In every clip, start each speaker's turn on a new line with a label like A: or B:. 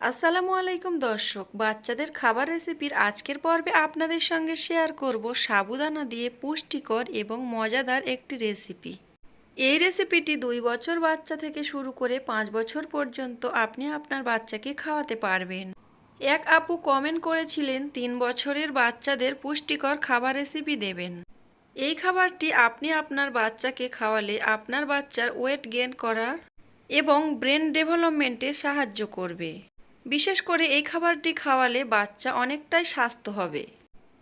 A: আসসালামু আলাইকুম দর্শক, বাচ্চাদের খাবার রেসিপির আজকের পর্বে আপনাদের সঙ্গে শেয়ার করব সাবুদানা দিয়ে পুষ্টিকর এবং মজাদার একটি রেসিপি। এই রেসিপিটি দুই বছর বাচ্চা থেকে শুরু করে পাঁচ বছর পর্যন্ত আপনি আপনার বাচ্চাকে খাওয়াতে পারবেন। এক আপু কমেন্ট করেছিলেন, তিন বছরের বাচ্চাদের পুষ্টিকর খাবার রেসিপি দেবেন। এই খাবারটি আপনি আপনার বাচ্চাকে খাওয়ালে আপনার বাচ্চার ওয়েট গেন করার এবং ব্রেন ডেভেলপমেন্টে সাহায্য করবে। বিশেষ করে এই খাবারটি খাওয়ালে বাচ্চা অনেকটাই স্বাস্থ্য হবে।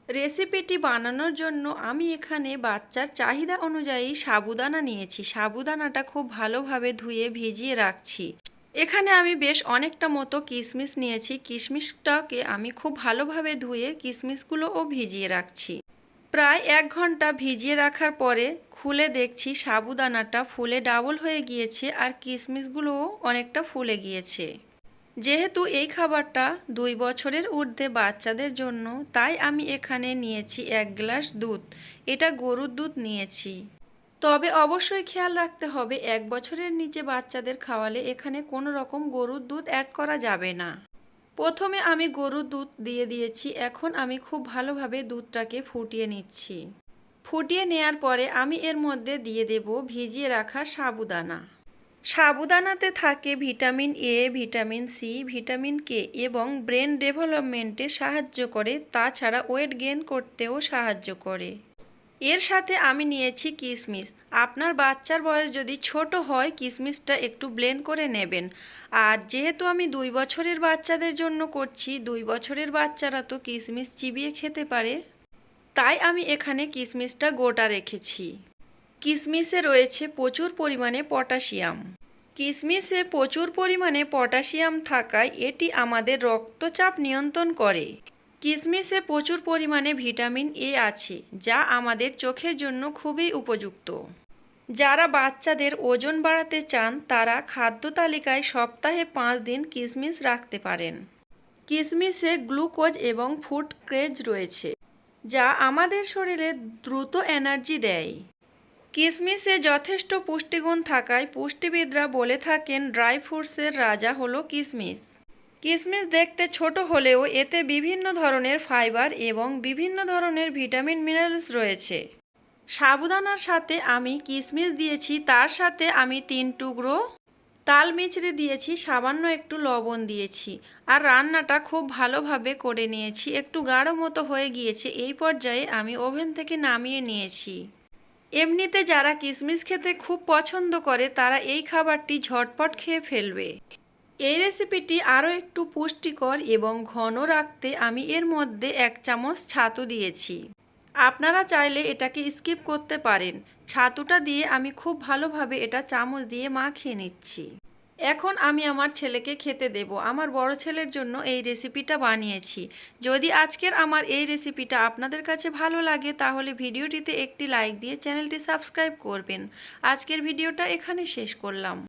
A: রেসিপিটি বানানোর জন্য আমি এখানে বাচ্চার চাহিদা অনুযায়ী সাবুদানা নিয়েছি। সাবুদানাটা খুব ভালোভাবে ধুয়ে ভিজিয়ে রাখছি। এখানে আমি বেশ অনেকটা মতো কিশমিশ নিয়েছি। কিশমিশটাকে আমি খুব ভালোভাবে ধুয়ে কিশমিশগুলোও ভিজিয়ে রাখছি। প্রায় এক ঘণ্টা ভিজিয়ে রাখার পরে খুলে দেখছি সাবুদানাটা ফুলে ডাবল হয়ে গিয়েছে আর কিশমিশগুলোও অনেকটা ফুলে গিয়েছে। যেহেতু এই খাবারটা দুই বছরের ঊর্ধ্বে বাচ্চাদের জন্য, তাই আমি এখানে নিয়েছি এক গ্লাস দুধ। এটা গরুর দুধ নিয়েছি। তবে অবশ্যই খেয়াল রাখতে হবে, এক বছরের নিচে বাচ্চাদের খাওয়ালে এখানে কোনো রকম গরুর দুধ অ্যাড করা যাবে না। প্রথমে আমি গরুর দুধ দিয়ে দিয়েছি, এখন আমি খুব ভালোভাবে দুধটাকে ফুটিয়ে নিচ্ছি। ফুটিয়ে নেয়ার পরে আমি এর মধ্যে দিয়ে দেব ভিজিয়ে রাখা সাবুদানা। সাবুদানাতে থাকে vitamin A vitamin C vitamin K এবং ব্রেন ডেভেলপমেন্টে সাহায্য করে, তাছাড়া ওয়েট গেন করতেও সাহায্য করে। এর সাথে আমি নিয়েছি কিশমিশ আপনার বাচ্চার বয়স যদি ছোট হয় কিশমিশটা একটু ব্লেন্ড করে নেবেন। আর যেহেতু আমি দুই বছরের বাচ্চাদের জন্য করছি, দুই বছরের বাচ্চারা তো কিশমিশ চিবিয়ে খেতে পারে। তাই আমি এখানে কিশমিশটা গোটা রেখেছি। কিশমিশে রয়েছে প্রচুর পরিমাণে পটাশিয়াম। কিশমিশে প্রচুর পরিমাণে পটাশিয়াম থাকায় এটি আমাদের রক্তচাপ নিয়ন্ত্রণ করে। কিশমিশে প্রচুর পরিমাণে ভিটামিন এ আছে, যা আমাদের চোখের জন্য খুবই উপযুক্ত। যারা বাচ্চাদের ওজন বাড়াতে চান, তারা খাদ্য তালিকায় সপ্তাহে পাঁচ দিন কিশমিশ রাখতে পারেন। কিশমিশে গ্লুকোজ এবং ফুড ক্রেজ রয়েছে, যা আমাদের শরীরে দ্রুত এনার্জি দেয়। কিশমিশে যথেষ্ট পুষ্টিগুণ থাকায় পুষ্টিবিদরা বলে থাকেন ড্রাই ফ্রুটসের রাজা হলো কিশমিশ কিশমিশ দেখতে ছোট হলেও এতে বিভিন্ন ধরনের ফাইবার এবং বিভিন্ন ধরনের ভিটামিন মিনারেলস রয়েছে। সাবুদানার সাথে আমি কিশমিশ দিয়েছি, তার সাথে আমি তিন টুকরো তাল মিচড়ে দিয়েছি, সামান্য একটু লবণ দিয়েছি আর রান্নাটা খুব ভালোভাবে করে নিয়েছি। একটু গাঢ় মতো হয়ে গিয়েছে, এই পর্যায়ে আমি ওভেন থেকে নামিয়ে নিয়েছি। এমনিতে যারা কিশমিশ খেতে খুব পছন্দ করে, তারা এই খাবারটি ঝটপট খেয়ে ফেলবে। এই রেসিপিটি আরও একটু পুষ্টিকর এবং ঘন রাখতে আমি এর মধ্যে এক চামচ ছাতু দিয়েছি। আপনারা চাইলে এটাকে স্কিপ করতে পারেন। ছাতুটা দিয়ে আমি খুব ভালোভাবে এটা চামচ দিয়ে মাখিয়ে নিচ্ছি। এখন আমি আমার ছেলেকে খেতে দেব। আমার বড় ছেলের জন্য এই রেসিপিটা বানিয়েছি। যদি আজকের আমার এই রেসিপিটা আপনাদের কাছে ভালো লাগে, তাহলে ভিডিওটিতে একটি লাইক দিয়ে চ্যানেলটি সাবস্ক্রাইব করবেন। আজকের ভিডিওটা এখানে শেষ করলাম।